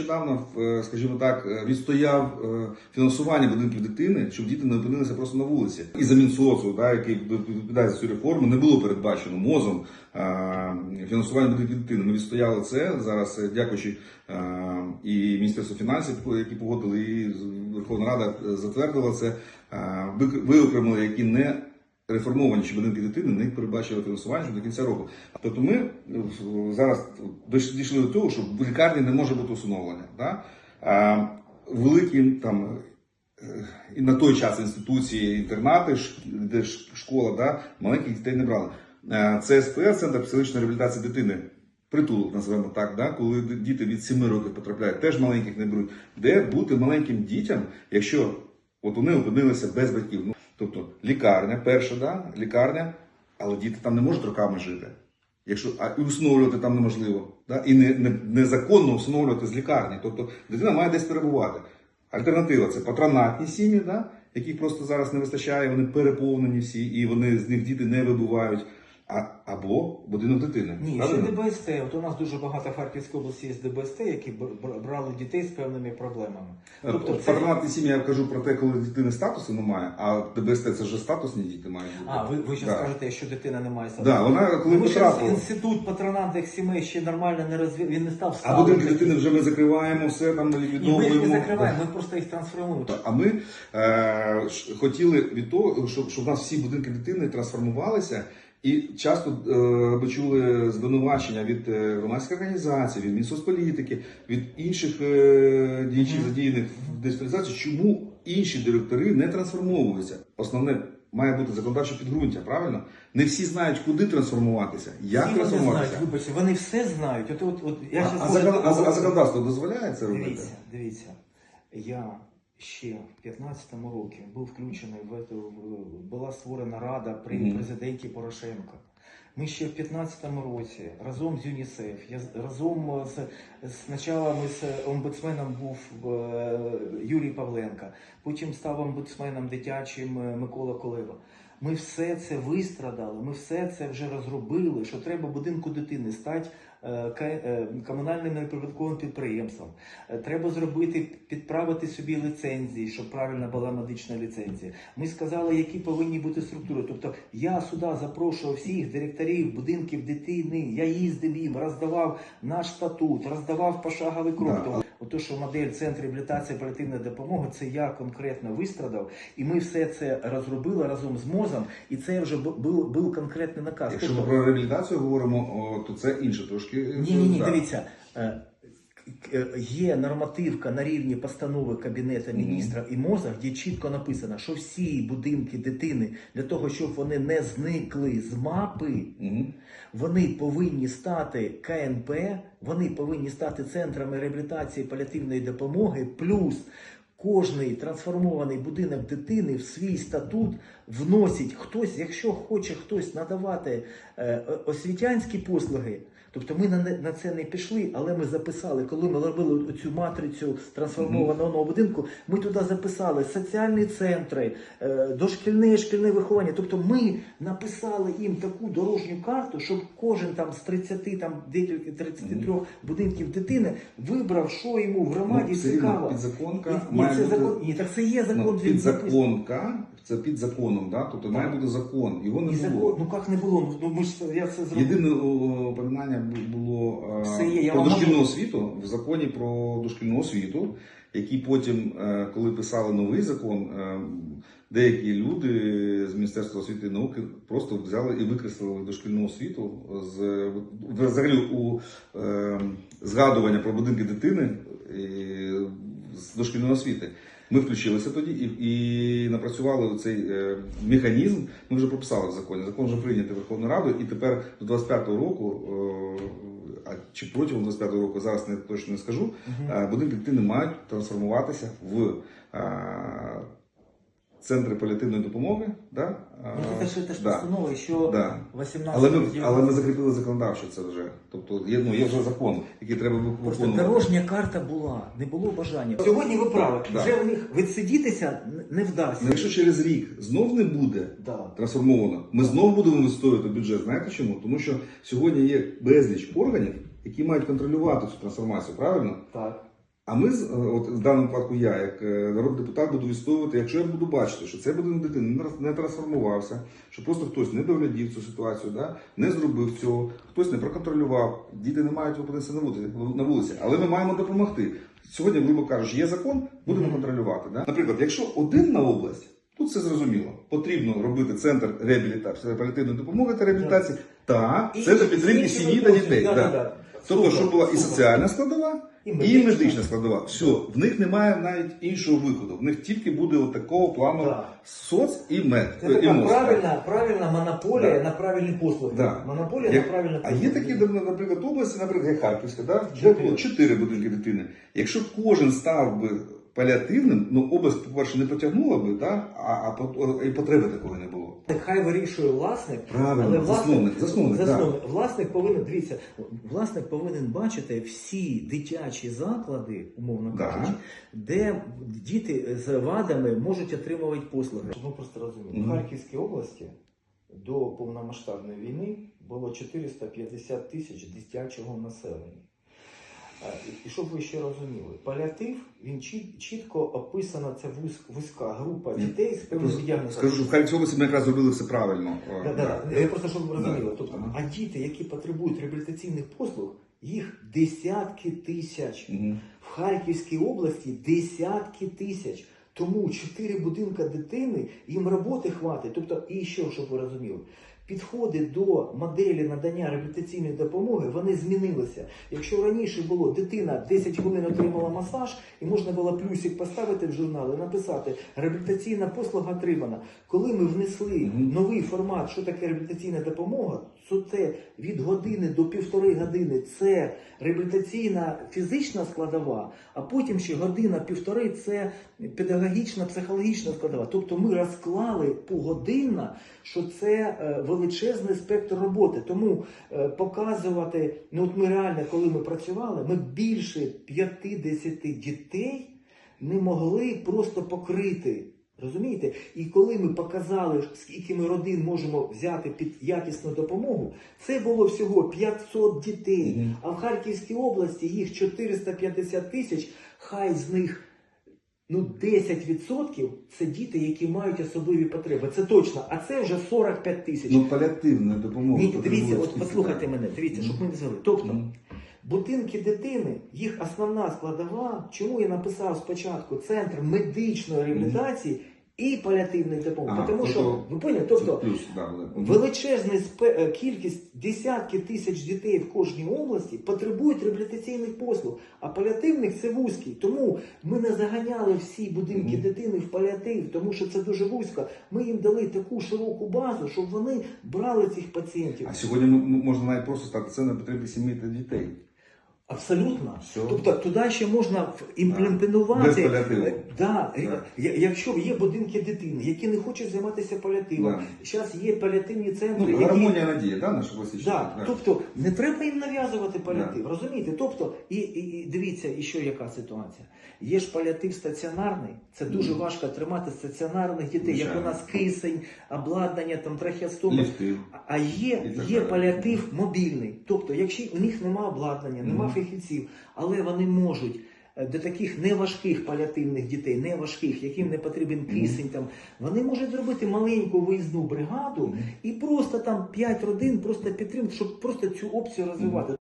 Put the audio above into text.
Нещодавно, е, скажімо так, е, відстояв е, фінансування будинків дитини, щоб діти не опинилися просто на вулиці. І за Мінсоцу, да, який відповідає за цю реформу, не було передбачено мозом фінансування будинків дитини. Ми відстояли це зараз, дякуючи і Міністерству фінансів, які погодили, і Верховна Рада затвердила це. Виокремили, які не реформовані будинки дитини не передбачили фінансування до кінця року. Тобто ми е, зараз дійшли до того, що в лікарні не може бути усиновлення. Да? Великі там і на той час інституції, інтернати, де школа, да, маленьких дітей не брали. Е, ЦСПР, центр психологічної реабілітації дитини. Притулок називаємо так, да? коли діти від 7 років потрапляють, теж маленьких не беруть. Де бути маленьким дітям, якщо от вони опинилися без батьків? Тобто лікарня, перша, да? лікарня, але діти там не можуть роками жити. Якщо а і усиновлювати там неможливо, да? і не, не, незаконно усиновлювати з лікарні. Тобто дитина має десь перебувати. Альтернатива це патронатні сім'ї, да? яких просто зараз не вистачає, вони переповнені всі, і вони з них діти не вибувають. А, або будинок дитини. Ні, ще? ДБСТ. От у нас дуже багато в Харківській області є ДБСТ, які бр- бр- брали дітей з певними проблемами. Тобто Тобто, це... патронатні сім'ї я кажу про те, коли дитини статусу немає, а ДБСТ це вже статусні діти мають бути. А, ви, ви ще Да. скажете, що дитина не має статусу. Да, вона коли Тому що потрапила. інститут патронатних сімей ще нормально не розвив, він не став А будинки дитини вже ми закриваємо, все там Ні, ми їх не закриваємо, ми просто їх трансформуємо. А ми е, ш- хотіли від того, щоб, щоб у нас всі будинки дитини трансформувалися. І часто е, ми чули звинувачення від е, громадських організацій, від Мінсоцполітики, від інших е, діячів задіяних в децентралізації, чому інші директори не трансформовуються. Основне має бути законодавче підґрунтя, правильно? Не всі знають, куди трансформуватися, як Всі вони знають, вибачте, вони все знають. От, от, от, я А, а, можу- а, а законодавство дозволяє це робити? Дивіться, дивіться. Я ще в 15-му році був включений в эту, була створена рада при президенті Порошенка. Ми ще в 15-му році разом з ЮНІСЕФ, я разом з спочатку ми з омбудсменом був е, Юрій Павленко, потім став омбудсменом дитячим е, Микола Колева. Ми все це вистрадали, ми все це вже розробили, що треба будинку дитини стати комунальним неприбутковим підприємством. Е, Треба зробити, підправити собі ліцензії, щоб правильно була медична ліцензія. Ми сказали, які повинні бути структури. Тобто я сюди запрошував всіх директорів будинків дитини. Я їздив їм, роздавав наш статут, роздавав пошаговий крок. Ото, що модель центру реабілітації паліативної допомоги, це я конкретно вистрадав, і ми все це розробили разом з МОЗом, і це вже був, був конкретний наказ. Якщо ми Тобто, про реабілітацію говоримо, то це інше трошки. ні, ні, ні, дивіться. Є нормативка на рівні постанови Кабінету міністра і МОЗа, де чітко написано, що всі будинки дитини для того, щоб вони не зникли з мапи, вони повинні стати КНП, вони повинні стати центрами реабілітації паліативної допомоги, плюс кожний трансформований будинок дитини в свій статут вносить хтось, якщо хоче хтось надавати е, освітянські послуги. Тобто ми на, це не пішли, але ми записали, коли ми робили цю матрицю трансформованого нового будинку, ми туди записали соціальні центри, е, дошкільне і шкільне виховання. Тобто ми написали їм таку дорожню карту, щоб кожен там з 30, там декілька 33 будинків дитини вибрав, що йому в громаді Ну, цікаво. підзаконка І- ні, має це бути- закон, ні, так це є закон. Ну, підзаконка, це під законом, да? тобто має бути закон. Його не І закон, було. ну як не було? Ну ми ж я це зробив. Єдине о, порівняння бу- було е, Все є, я про вам дошкільну можу- освіту в законі про дошкільну освіту, який потім, е, коли писали новий закон, е, деякі люди з Міністерства освіти і науки просто взяли і викреслили дошкільну освіту з взагалі у е, згадування про будинки дитини з дошкільної освіти. Ми включилися тоді і, і напрацювали цей е, механізм. Ми вже прописали в законі. Закон вже прийнятий Верховною Радою, і тепер до 25-го року, е, а чи протягом 25-го року, зараз не точно не скажу, е, будинки дитини мають трансформуватися в центри паліативної допомоги. Да? Ну, це ж, це ж да. постанова, що Да. 18 Але ми, років. але ми закріпили законодавчо це вже. Тобто є, ну, є вже закон, який треба Просто дорожня карта була, не було бажання. Сьогодні ви праві, Да. вже в них відсидітися не вдасться. Ну, Якщо через рік знов не буде Да. трансформовано, ми знов будемо відстоювати бюджет. Знаєте чому? Тому що сьогодні є безліч органів, які мають контролювати цю трансформацію, правильно? Так. А ми з- от в даному випадку я, як е, народний депутат, буду відстоювати, якщо я буду бачити, що цей будинок дитини не трансформувався, що просто хтось не доглядів цю ситуацію, да, не зробив цього, хтось не проконтролював, діти не мають опинитися на вулиці, на вулиці, але ми маємо допомогти. Сьогодні, грубо кажучи, є закон, будемо контролювати. Да? Наприклад, якщо один на область, тут все зрозуміло. Потрібно робити центр реабілітації, паліативної допомоги та реабілітації та центр підтримки сім'ї та дітей. да, Да. Тобто, щоб була і соціальна складова, І і медична. медична складова. Все, в них немає навіть іншого виходу. В них тільки буде такого плану Да. соц і мед. Це і така МОЗ. правильна, правильна монополія Да. на правильні послуги. Да. Монополія Як- на правильні А послуги. є такі, наприклад, області, наприклад, як Харківська, да? де Чотири. було чотири будинки дитини. Якщо кожен став би паліативним, ну область, по-перше, не потягнула би, да? а, а по- і потреби такої не було. Хай вирішує власник, Правильно, але засновник, засновник, засновник. власник повинен дивіться, власник повинен бачити всі дитячі заклади, умовно Да. кажучи, де діти з вадами можуть отримувати послуги. Щоб ми просто розуміли, Мгм. в Харківській області до повномасштабної війни було 450 тисяч дитячого населення. І щоб ви ще розуміли, паліатив він чіт- чітко описана вузь- вузька група дітей з певним діагнозом. Скажу, що в Харківській області ми якраз зробили все правильно. Да, да, да. Я просто щоб ви розуміли. Да. Тобто, Ага. а діти, які потребують реабілітаційних послуг, їх десятки тисяч. В Харківській області десятки тисяч. Тому чотири будинка дитини їм роботи хватить. Тобто, і що, щоб ви розуміли, підходи до моделі надання реабілітаційної допомоги вони змінилися. Якщо раніше було дитина 10 хвилин отримала масаж, і можна було плюсик поставити в журнал і написати реабілітаційна послуга отримана. Коли ми внесли новий формат, що таке реабілітаційна допомога, це від години до півтори години це реабілітаційна фізична складова, а потім ще година-півтори це педагогічна, психологічна складова. Тобто ми розклали погодинно, що це е, величезний спектр роботи. Тому е, показувати, ну от ми реально, коли ми працювали, ми більше 50 дітей не могли просто покрити. Розумієте? І коли ми показали, скільки ми родин можемо взяти під якісну допомогу, це було всього 500 дітей. Мгм. А в Харківській області їх 450 тисяч, хай з них ну, 10% це діти, які мають особливі потреби. Це точно. А це вже 45 тисяч. Ну, паліативна допомога. Ні, дивіться, от послухайте мене, дивіться, щоб ми не звели. Тобто, Мгм. Будинки дитини, їх основна складова, чому я написав спочатку центр медичної реабілітації і паліативної допомоги. Ага, Тому що тобто- ви поняли, тобто плюс, да, величезна е, кількість десятки тисяч дітей в кожній області потребують реабілітаційних послуг, а паліативних це вузький. Тому ми не заганяли всі будинки Мгм. дитини в паліатив, тому що це дуже вузько. Ми їм дали таку широку базу, щоб вони брали цих пацієнтів. А сьогодні м- можна навіть просто стати це на потреби сім'ї та дітей. Абсолютно. Все. Тобто туди ще можна імплементувати. паліативу. Е, Да, Якщо є будинки дитини, які не хочуть займатися паліативом, Да. зараз є паліативні центри, Ну, які гармонія надія, да, наша? Да, Да. тобто не треба їм нав'язувати паліатив, розумієте? Тобто, і, і, і дивіться, і що яка ситуація. Є ж паліатив стаціонарний, це дуже Мгм. важко тримати стаціонарних дітей, як у нас кисень, обладнання, там трахеостоми. Ліфти. А є, є паліатив мобільний. Тобто, якщо у них немає обладнання, немає Мгм. Фахівців, але вони можуть. е, До таких неважких паліативних дітей, неважких, яким не потрібен кисень, там вони можуть зробити маленьку виїзну бригаду і просто там 5 родин просто підтримати, щоб просто цю опцію розвивати.